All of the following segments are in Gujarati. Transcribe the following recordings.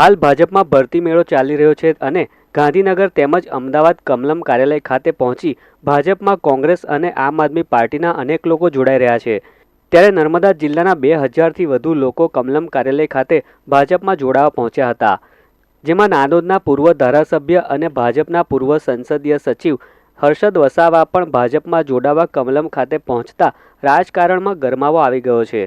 હાલ ભાજપમાં ભરતી મેળો ચાલી રહ્યો છે અને ગાંધીનગર તેમજ અમદાવાદ કમલમ કાર્યાલય ખાતે પહોંચી ભાજપમાં કોંગ્રેસ અને આમ આદમી પાર્ટીના અનેક લોકો જોડાઈ રહ્યા છે. ત્યારે નર્મદા જિલ્લાના બે હજારથી વધુ લોકો કમલમ કાર્યાલય ખાતે ભાજપમાં જોડાવા પહોંચ્યા હતા. જેમાં નાંદોદના પૂર્વ ધારાસભ્ય અને ભાજપના પૂર્વ સંસદીય સચિવ હર્ષદ વસાવા પણ ભાજપમાં જોડાવા કમલમ ખાતે પહોંચતા રાજકારણમાં ગરમાવો આવી ગયો છે.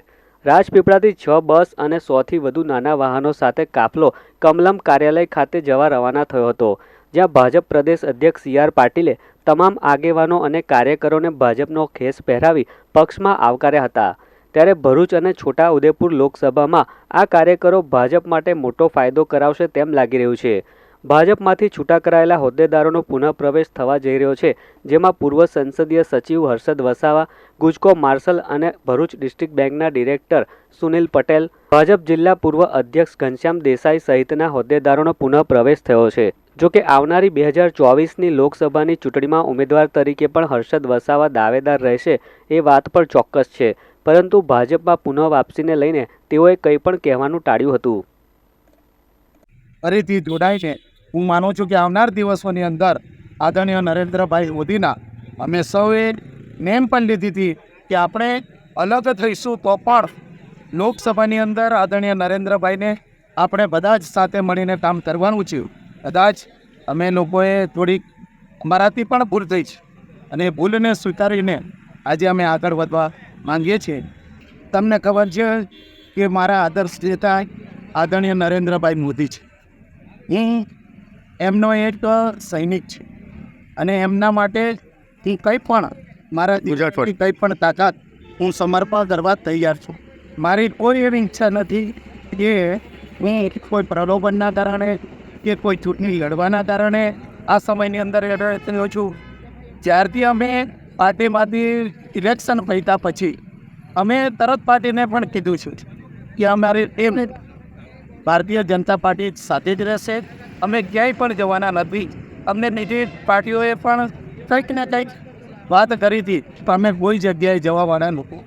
રાજપીપળાથી છ બસ અને સોથી વધુ નાના વાહનો સાથે કાફલો કમલમ કાર્યાલય ખાતે જવા રવાના થયો હતો. જ્યાં ભાજપ પ્રદેશ અધ્યક્ષ સી આર પાટીલે તમામ આગેવાનો અને કાર્યકરોને ભાજપનો ખેસ પહેરાવી પક્ષમાં આવકાર્યા હતા. ત્યારે ભરૂચ અને છોટા ઉદેપુર લોકસભામાં આ કાર્યકરો ભાજપ માટે મોટો ફાયદો કરાવશે તેમ લાગી રહ્યું છે. ભાજપમાંથી છૂટા કરાયેલા હોદ્દેદારોનો પુનઃપ્રવેશ થવા જઈ રહ્યો છે, જેમાં પૂર્વ સંસદીય સચિવ હર્ષદ વસાવા, ગુજકો માર્શલ અને ભરૂચ ડિસ્ટ્રિક્ટ બેંકના ડિરેક્ટર સુનિલ પટેલ, ભાજપ જિલ્લા પૂર્વ અધ્યક્ષ ઘનશ્યામ દેસાઈ સહિતના હોદ્દેદારોનો પુનઃપ્રવેશ થયો છે. જો કે આવનારી બે હજાર ચોવીસની લોકસભાની ચૂંટણીમાં ઉમેદવાર તરીકે પણ હર્ષદ વસાવા દાવેદાર રહેશે એ વાત પણ ચોક્કસ છે, પરંતુ ભાજપમાં પુનઃ વાપસીને લઈને તેઓએ કંઈ પણ કહેવાનું ટાળ્યું હતું. ફરીથી જોડાઈને હું માનું છું કે આવનાર દિવસોની અંદર આદરણીય નરેન્દ્રભાઈ મોદીના અમે સૌએ નેમ પણ લીધી હતી કે આપણે અલગ થઈશું તો પણ લોકસભાની અંદર આદરણીય નરેન્દ્રભાઈને આપણે બધા જ સાથે મળીને કામ કરવાનું છે. કદાચ અમે લોકોએ થોડીક અમારાથી પણ ભૂલ થઈ છે અને એ ભૂલને સ્વીકારીને આજે અમે આગળ વધવા માંગીએ છીએ. તમને ખબર છે કે મારા આદર્શ નેતા આદરણીય નરેન્દ્રભાઈ મોદી છે. હું એમનો એક સૈનિક છે. અને એમના માટે હું કંઈ પણ મારા ગુજરાતથી કંઈ પણ તાકાત હું સમર્પણ કરવા તૈયાર છું. મારી કોઈ એવી ઈચ્છા નથી કે હું કોઈ પ્રલોભનના કારણે કે કોઈ ચૂંટણી લડવાના કારણે આ સમયની અંદર થયો છું. જ્યારથી અમે પાર્ટીમાંથી ઇલેક્શન પૈતા પછી અમે તરત પાર્ટીને પણ કીધું છે કે અમારી એમ ભારતીય જનતા પાર્ટી સાથે જ રહેશે. અમે ક્યાંય પણ જવાના નથી. અમને બીજી પાર્ટીઓએ પણ કંઈક ને કંઈક વાત કરી હતી. અમે કોઈ જગ્યાએ જવાવાળા લોકો